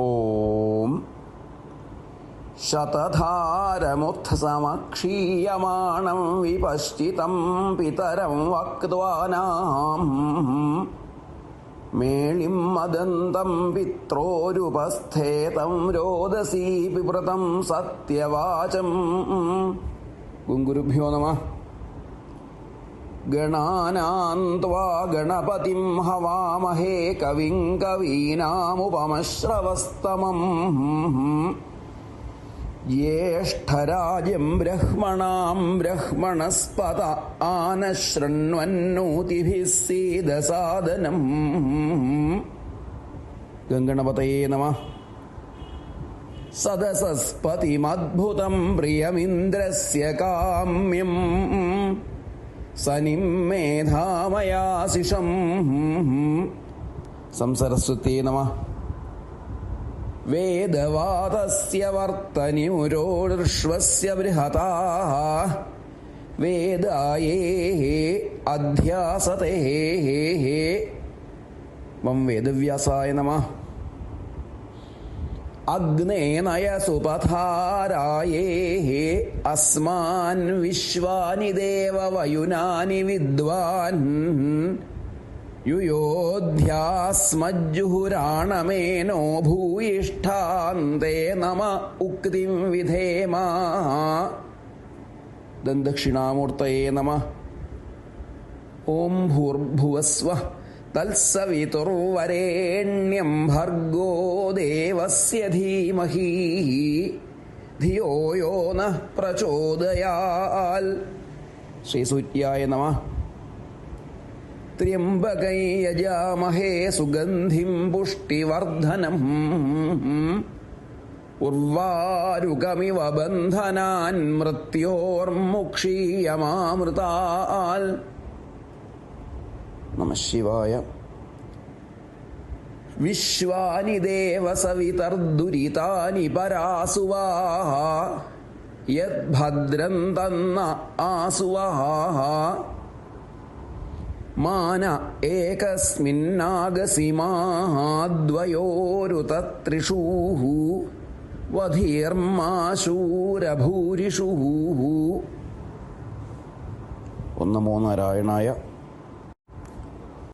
ഓം ശതധാരമുത്സമക്ഷീയമാണം വിപശ്ചിതം പിതരം വക്വാനാം മേളിം മദന്തം പിത്രോരുപസ്ഥേതം രോദസീ പിവൃതം സത്യവാചം. ഗുങ്കുരുഭ്യോ നമ. ഗണാനാന്ത്വാ ഗണപതിം ഹവാമഹേ കവിം കവീനാമുപമശ്രവസ്തമം. ജ്യേഷ്ഠരാജം ബ്രഹ്മണാം ബ്രഹ്മണസ്പത ആനശൃണ്വന്നൂതിഭിः സീദസാദനം ഗംഗണപതയേ നമ. സദസസ്പതിമദ്ഭുതം പ്രിയമിന്ദ്രസ്യ കാമ്യം. സനിം മേധാമയാശിഷം സംസരസ്വത്യേ നമ. വേദവാദസ്യ വർത്തനിമുരോർഷ്വസ്യ ബൃഹതാ. വേദായേ അധ്യാസതേ. വം വേദവ്യാസായ നമ. അഗ്നേനയ സുപഥാരായേ അസ്മാൻ വിശ്വാനി ദേവവയുനാനി വിദ്വാൻ. യുയോധ്യാസ്മജ്ജുഹുരാണമേനോ ഭൂയിഷ്ഠാന്തേ നമ ഉക്തിം വിധേമാ. ദന്തക്ഷിണാമൂർത്തയേ നമ. ഓം ഭൂർഭുവസ്വ. തത്സവിതുർവരേണ്യം ഭർഗോ ദേവസ്യ ധീമഹി. ധിയോ യോ ന പ്രചോദയാൽ. ശ്രീസൂര്യായ നമ. ത്ര്യംബകൈ യജാമഹേ സുഗന്ധിം പുഷ്ടിവർദ്ധനം. ഉർവാരുകമിവ ബന്ധനാൻ മൃത്യോർമുക്ഷീയമാമൃതാൽ. നമ ശിവായ. വിശ്വാനി ദേവസവിതർദുരിതാനി പരാസുവാഹ. യദ്ഭദ്രം തന്ന ആസുവാഹ. മാന ഏകസ്മിന്നാഗസിമാദ്വയോരുതത്രിഷൂ വധീർമാശൂരഭൂരിഷു ഒന്ന് മൂന്നാരായണായ